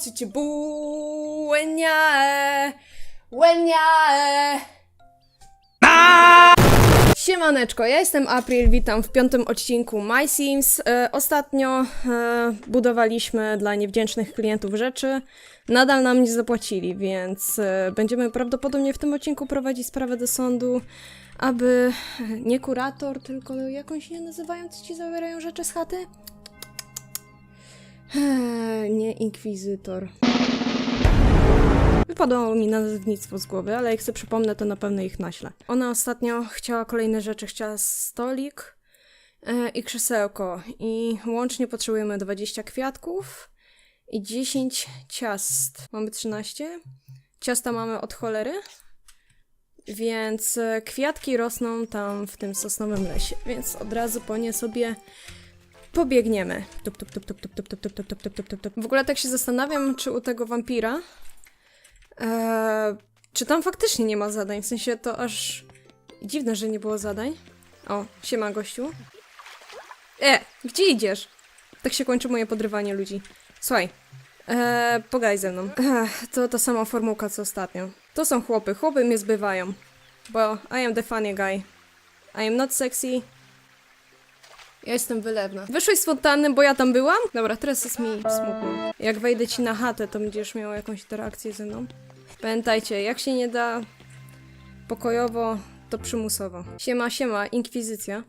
cię bu, łeniae. Siemaneczko, ja jestem April, witam w piątym odcinku My Sims. E, ostatnio e, budowaliśmy dla niewdzięcznych klientów rzeczy. Nadal nam nie zapłacili, więc e, będziemy prawdopodobnie w tym odcinku prowadzić sprawę do sądu, aby nie kurator, tylko jakąś nie nazywają, ci zabierają rzeczy z chaty? Eee, nie inkwizytor. Wypadło mi nazewnictwo z głowy, ale jak sobie przypomnę, to na pewno ich naślę. Ona ostatnio chciała kolejne rzeczy. Chciała stolik e, i krzesełko. I łącznie potrzebujemy 20 kwiatków i 10 ciast. Mamy 13. Ciasta mamy od cholery. Więc e, kwiatki rosną tam w tym sosnowym lesie. Więc od razu po nie sobie pobiegniemy. Tup, tup, tup, tup, tup, tup, tup, tup, tup, tup, tup, tup. W ogóle tak się zastanawiam, czy u tego wampira Eee, czy tam faktycznie nie ma zadań? W sensie to aż dziwne, że nie było zadań. O, siema gościu. E, gdzie idziesz? Tak się kończy moje podrywanie ludzi. Słuchaj, eee, pogadaj ze mną. Ech, to ta sama formułka co ostatnio. To są chłopy, chłopy mnie zbywają. Bo I am the funny guy. I am not sexy. Ja jestem wylewna. Wyszłeś z fontanny, bo ja tam byłam? Dobra, teraz jest mi smutno. Jak wejdę ci na chatę, to będziesz miał jakąś interakcję ze mną. Pamiętajcie, jak się nie da pokojowo, to przymusowo. Siema, siema, inkwizycja.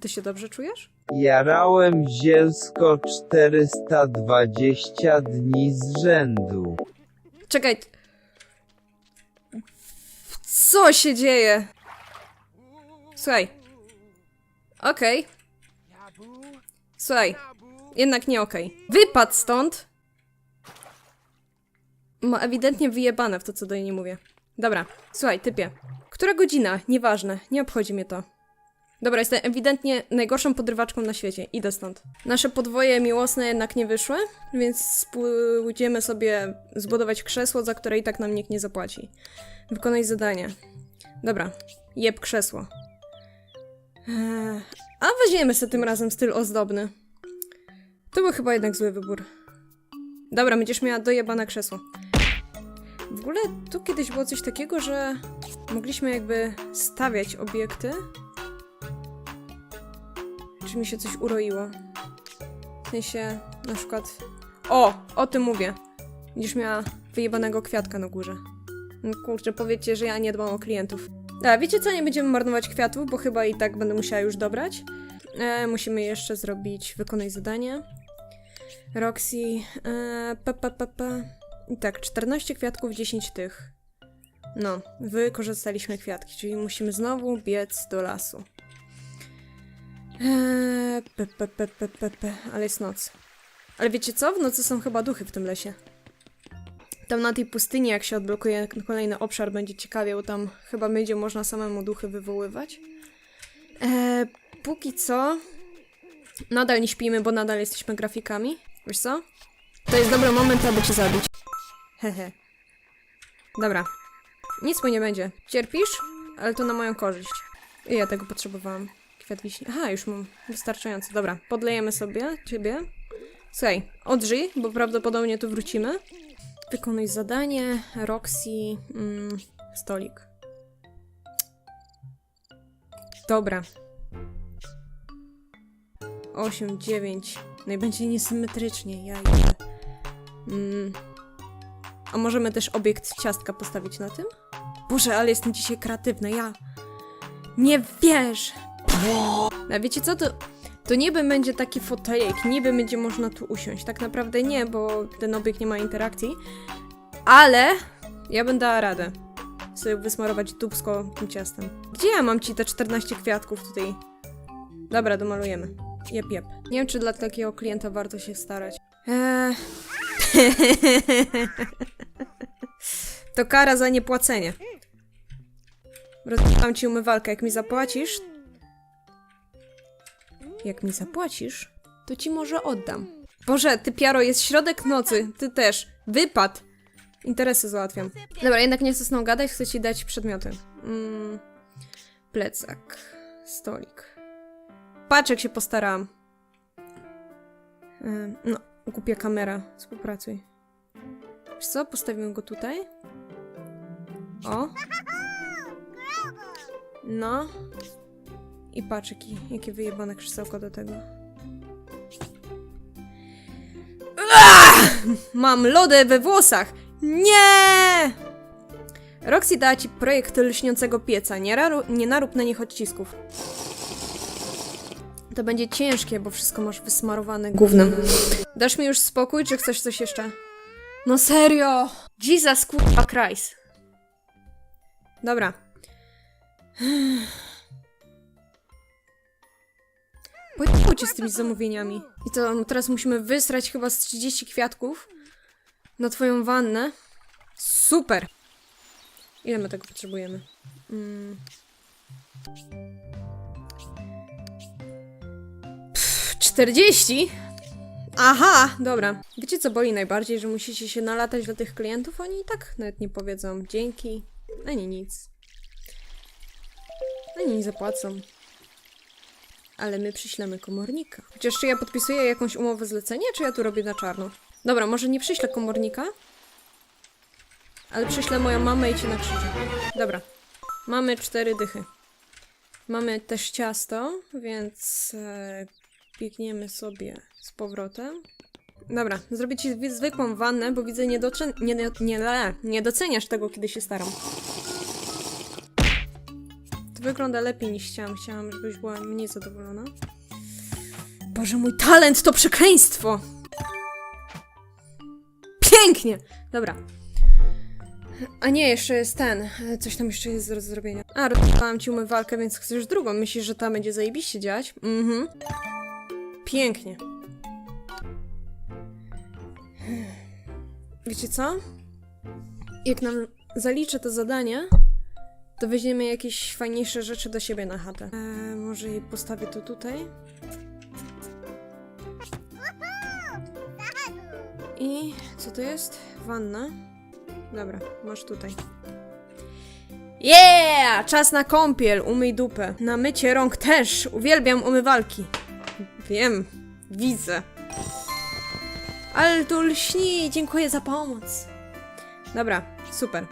Ty się dobrze czujesz? Jarałem zielsko 420 dni z rzędu. Czekaj. Co się dzieje? Słuchaj. Okej, Nabu słuchaj. Jednak nie okej. Wypadł stąd! Ma ewidentnie wyjebane w to, co do niej mówię. Dobra, słuchaj, typie. Która godzina? Nieważne, nie obchodzi mnie to. Dobra, jestem ewidentnie najgorszą podrywaczką na świecie. Idę stąd. Nasze podwoje miłosne jednak nie wyszły, więc pójdziemy sobie zbudować krzesło, za które i tak nam nikt nie zapłaci. Wykonaj zadanie. Dobra, jeb krzesło. A weźmiemy sobie tym razem styl ozdobny. To był chyba jednak zły wybór. Dobra, będziesz miała dojebane krzesło. W ogóle tu kiedyś było coś takiego, że mogliśmy jakby stawiać obiekty. Czy mi się coś uroiło? W sensie, na przykład... O! O tym mówię. Będziesz miała wyjebanego kwiatka na górze. No kurczę, powiedzcie, że ja nie dbam o klientów. Dobra, wiecie co? Nie będziemy marnować kwiatów, bo chyba i tak będę musiała już dobrać. E, musimy jeszcze zrobić wykonaj zadanie. Roxy. E, pa, pa, pa, pa. I tak, 14 kwiatków, 10 tych. No, wykorzystaliśmy kwiatki, czyli musimy znowu biec do lasu. Eee, pe, pe, pe, pe, pe, pe. Ale jest noc. Ale wiecie co? W nocy są chyba duchy w tym lesie. Tam na tej pustyni, jak się odblokuje kolejny obszar, będzie ciekawie, bo tam chyba będzie można samemu duchy wywoływać. Eee, póki co, nadal nie śpimy, bo nadal jesteśmy grafikami. Wiesz co? To jest dobry moment, aby cię zabić. Hehe. Dobra. Nic mu nie będzie. Cierpisz? Ale to na moją korzyść. I ja tego potrzebowałam. Kwiat wiśni. Aha, już mam wystarczająco. Dobra, podlejemy sobie ciebie. Słuchaj, odżyj, bo prawdopodobnie tu wrócimy. Wykonuj zadanie. Roxy. Mm, stolik. Dobra. 8, 9. No i będzie niesymetrycznie, ja idę. Mm. A możemy też obiekt ciastka postawić na tym? Boże, ale jestem dzisiaj kreatywna, ja... Nie wiesz! A wiecie co, to... To niby będzie taki fotelik, niby będzie można tu usiąść. Tak naprawdę nie, bo ten obiekt nie ma interakcji. Ale ja będę dała radę sobie wysmarować dubsko tym ciastem. Gdzie ja mam ci te 14 kwiatków tutaj? Dobra, domalujemy. Jep, jep. Nie wiem, czy dla takiego klienta warto się starać. Eee... to kara za niepłacenie. Rozbijam ci umywalkę. Jak mi zapłacisz... Jak mi zapłacisz, to ci może oddam. Boże, ty piaro, jest środek nocy. Ty też. Wypad. Interesy załatwiam. Dobra, jednak nie chcę z nią gadać, chcę ci dać przedmioty. Mm, plecak. Stolik. Patrz, jak się postarałam. No, głupia kamera. Współpracuj. Wiesz co? Postawimy go tutaj. O. No. I patrz, jaki, jakie wyjebane krzesełko do tego. Aaaa! Mam lodę we włosach! Nie! Roxy dała ci projekt lśniącego pieca. Nie, raru, nie narób na nich odcisków. To będzie ciężkie, bo wszystko masz wysmarowane gównem. Dasz mi już spokój, czy chcesz coś jeszcze? No serio! Jesus kurwa Christ. Dobra. Z tymi zamówieniami. I to no teraz musimy wysrać chyba z 30 kwiatków na twoją wannę. Super! Ile my tego potrzebujemy? Mm. Pff, 40? Aha, dobra. Wiecie co boli najbardziej, że musicie się nalatać do tych klientów? Oni i tak nawet nie powiedzą dzięki, ani nic. Ani nie zapłacą. Ale my przyślemy komornika. Chociaż czy ja podpisuję jakąś umowę zlecenia, czy ja tu robię na czarno? Dobra, może nie przyślę komornika, ale przyślę moją mamę i cię na krzyżu. Dobra. Mamy cztery dychy. Mamy też ciasto, więc e, biegniemy sobie z powrotem. Dobra, zrobię ci zwykłą wannę, bo widzę, nie, nie, nie, nie, nie doceniasz tego, kiedy się staram. Wygląda lepiej niż chciałam. Chciałam, żebyś była mniej zadowolona. Boże, mój talent to przekleństwo! Pięknie! Dobra. A nie, jeszcze jest ten. Coś tam jeszcze jest do zrobienia. A, rozpałam ci umywalkę, więc chcesz drugą. Myślisz, że ta będzie zajebiście działać? Mhm. Pięknie. Wiecie co? Jak nam zaliczę to zadanie, to weźmiemy jakieś fajniejsze rzeczy do siebie na chatę. Eee, może je postawię to tutaj. I co to jest? Wanna. Dobra, masz tutaj. Yeah! Czas na kąpiel, umyj dupę. Na mycie rąk też. Uwielbiam umywalki. Wiem, widzę. Ale tu lśni, dziękuję za pomoc. Dobra, super.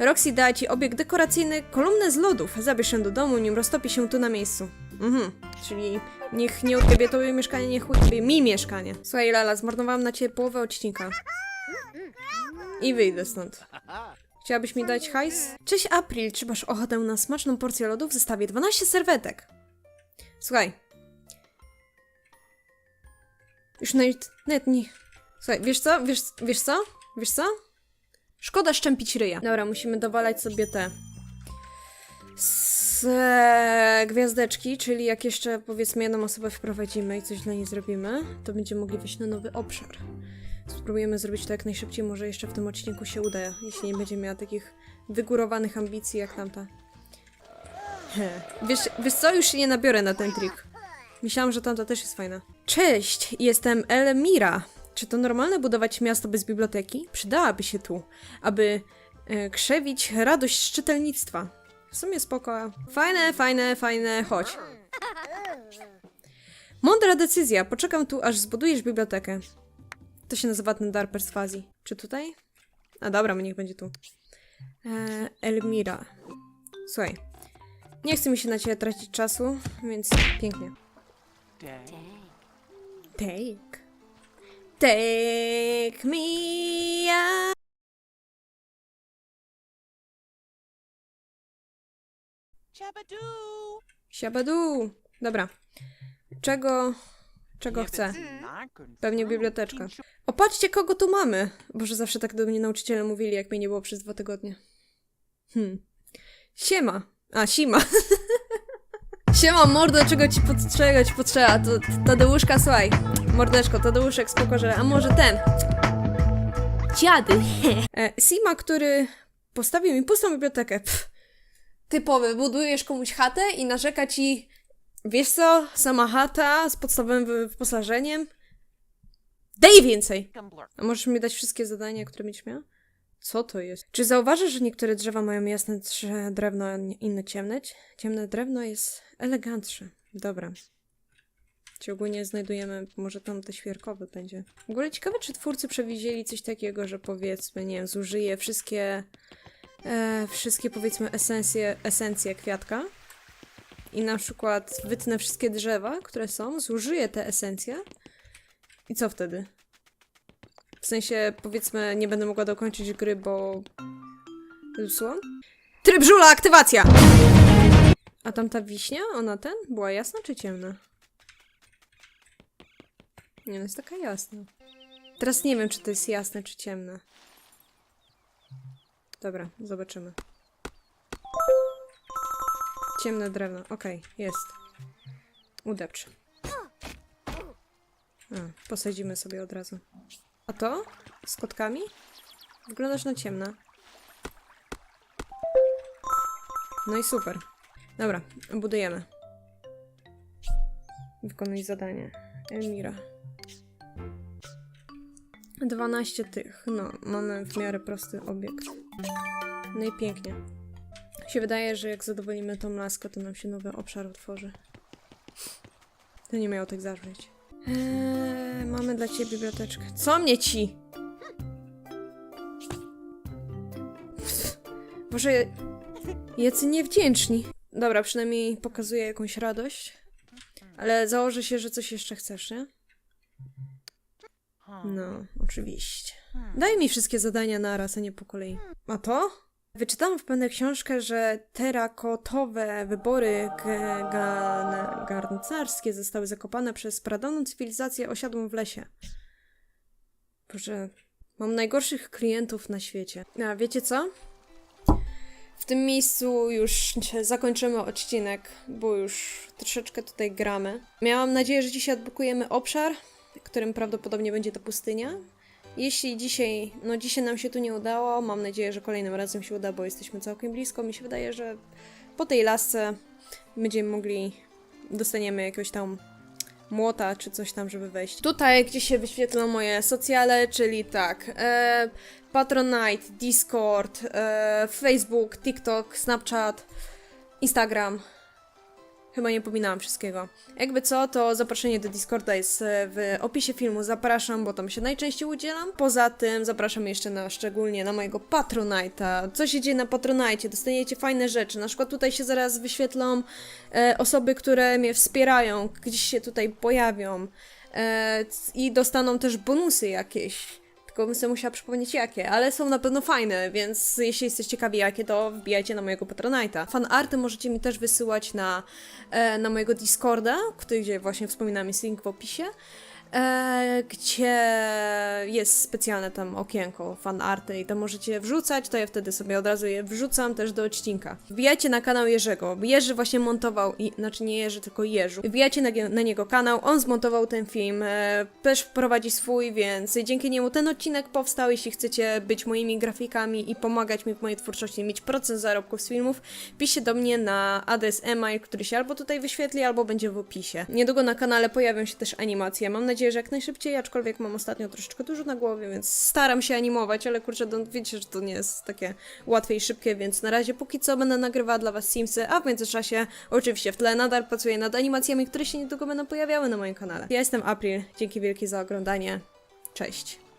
Roxy da ci obiekt dekoracyjny, kolumnę z lodów. Zabierz ją do domu, nim roztopi się tu na miejscu. Mhm, czyli niech nie odjebie tobie mieszkanie, niech odjebie mi mieszkanie. Słuchaj, Lala, zmarnowałam na ciebie połowę odcinka. I wyjdę stąd. Chciałabyś mi dać hajs? Cześć April, czy masz ochotę na smaczną porcję lodów? Zestawię 12 serwetek. Słuchaj. Już nawet nie... Słuchaj, wiesz co? Wiesz, wiesz co? Wiesz co? Szkoda szczępić ryja. Dobra, musimy dowalać sobie te... Z gwiazdeczki, czyli jak jeszcze powiedzmy jedną osobę wprowadzimy i coś dla niej zrobimy, to będziemy mogli wejść na nowy obszar. Spróbujemy zrobić to jak najszybciej, może jeszcze w tym odcinku się uda, jeśli nie będzie miała takich wygórowanych ambicji jak tamta. Wiesz, wiesz co, już się nie nabiorę na ten trik. Myślałam, że tamta też jest fajna. Cześć, jestem Elmira. Czy to normalne budować miasto bez biblioteki? Przydałaby się tu, aby e, krzewić radość z czytelnictwa. W sumie spoko. Fajne, fajne, fajne, chodź. Mądra decyzja. Poczekam tu, aż zbudujesz bibliotekę. To się nazywa ten dar perswazji. Czy tutaj? A dobra, niech będzie tu. E, Elmira. Słuchaj. Nie chce mi się na ciebie tracić czasu, więc pięknie. Take. Take me out. Siabadu. Dobra. Czego... Czego chcę? Pewnie biblioteczka. Opatrzcie, kogo tu mamy! Boże, zawsze tak do mnie nauczyciele mówili, jak mnie nie było przez dwa tygodnie. Hmm. Siema. A, Sima. Siema, mordo, czego ci, pot- czego ci potrzeba? To, Tadeuszka, słuchaj. Mordeczko, Tadeuszek, spoko, że... A może ten? Dziady. e, Sima, który postawił mi pustą bibliotekę. Pff. Typowy, budujesz komuś chatę i narzeka ci... Wiesz co? Sama chata z podstawowym wy- wyposażeniem. Daj więcej! A możesz mi dać wszystkie zadania, które będziesz miała? Co to jest? Czy zauważysz, że niektóre drzewa mają jasne drewno, a inne ciemne? Ciemne drewno jest elegantsze. Dobra. Czy ogólnie znajdujemy, może tam te świerkowe będzie. W ogóle ciekawe, czy twórcy przewidzieli coś takiego, że powiedzmy, nie wiem, zużyje wszystkie, e, wszystkie powiedzmy esencje, esencje kwiatka i na przykład wytnę wszystkie drzewa, które są, zużyję te esencje i co wtedy? Sensie, powiedzmy, nie będę mogła dokończyć gry, bo zepsułam? Tryb żula, aktywacja! A tamta wiśnia, ona ten? Była jasna czy ciemna? Nie, no jest taka jasna. Teraz nie wiem, czy to jest jasne, czy ciemne. Dobra, zobaczymy. Ciemne drewno, okej, jest. Udepcz. A, posadzimy sobie od razu. A to? Z kotkami? Wyglądasz na ciemne. No i super. Dobra, budujemy. Wykonuj zadanie. Elmira. 12 tych. No, mamy w miarę prosty obiekt. No i pięknie. się wydaje, że jak zadowolimy tą laskę, to nam się nowy obszar otworzy. To nie miało tak zabrzmieć. Eee, mamy dla ciebie biblioteczkę. Co mnie ci? Boże, jacy niewdzięczni. Dobra, przynajmniej pokazuje jakąś radość. Ale założę się, że coś jeszcze chcesz, nie? No, oczywiście. Daj mi wszystkie zadania naraz, a nie po kolei. A to? Wyczytałam w pewnej książkę, że terakotowe wybory garncarskie zostały zakopane przez pradawną cywilizację osiadłą w lesie. Boże, mam najgorszych klientów na świecie. A wiecie co? W tym miejscu już zakończymy odcinek, bo już troszeczkę tutaj gramy. Miałam nadzieję, że dzisiaj odblokujemy obszar, którym prawdopodobnie będzie ta pustynia. Jeśli dzisiaj, no dzisiaj nam się tu nie udało, mam nadzieję, że kolejnym razem się uda, bo jesteśmy całkiem blisko. Mi się wydaje, że po tej lasce będziemy mogli, dostaniemy jakiegoś tam młota czy coś tam, żeby wejść. Tutaj, gdzie się wyświetlą moje socjale, czyli tak, e, Patronite, Discord, e, Facebook, TikTok, Snapchat, Instagram. Chyba nie pominęłam wszystkiego. Jakby co, to zaproszenie do Discorda jest e, w opisie filmu. Zapraszam, bo tam się najczęściej udzielam. Poza tym zapraszam jeszcze na szczególnie na mojego Patronite'a. Co się dzieje na Patronite? Dostaniecie fajne rzeczy. Na przykład tutaj się zaraz wyświetlą e, osoby, które mnie wspierają, gdzieś się tutaj pojawią. E, I dostaną też bonusy jakieś. Tylko bym sobie musiała przypomnieć jakie, ale są na pewno fajne, więc jeśli jesteście ciekawi jakie, to wbijajcie na mojego Patronite'a. Fanarty możecie mi też wysyłać na, e, na mojego Discorda, który, gdzie właśnie wspominam, jest link w opisie, e, gdzie jest specjalne tam okienko fanarty i tam możecie wrzucać, to ja wtedy sobie od razu je wrzucam też do odcinka. Wbijajcie na kanał Jerzego. Jerzy właśnie montował, i, znaczy nie Jerzy, tylko Jerzu. Wbijajcie na, na niego kanał, on zmontował ten film, e, też prowadzi swój, więc dzięki niemu ten odcinek powstał. Jeśli chcecie być moimi grafikami i pomagać mi w mojej twórczości, mieć procent zarobków z filmów, piszcie do mnie na adres e-mail, który się albo tutaj wyświetli, albo będzie w opisie. Niedługo na kanale pojawią się też animacje. Mam nadzieję, że jak najszybciej, aczkolwiek mam ostatnio troszeczkę dużo na głowie, więc staram się animować, ale kurczę, no, wiecie, że to nie jest takie łatwe i szybkie, więc na razie póki co będę nagrywała dla was Simsy, a w międzyczasie oczywiście w tle nadal pracuję nad animacjami, które się niedługo będą pojawiały na moim kanale. Ja jestem April, dzięki wielkie za oglądanie. Cześć.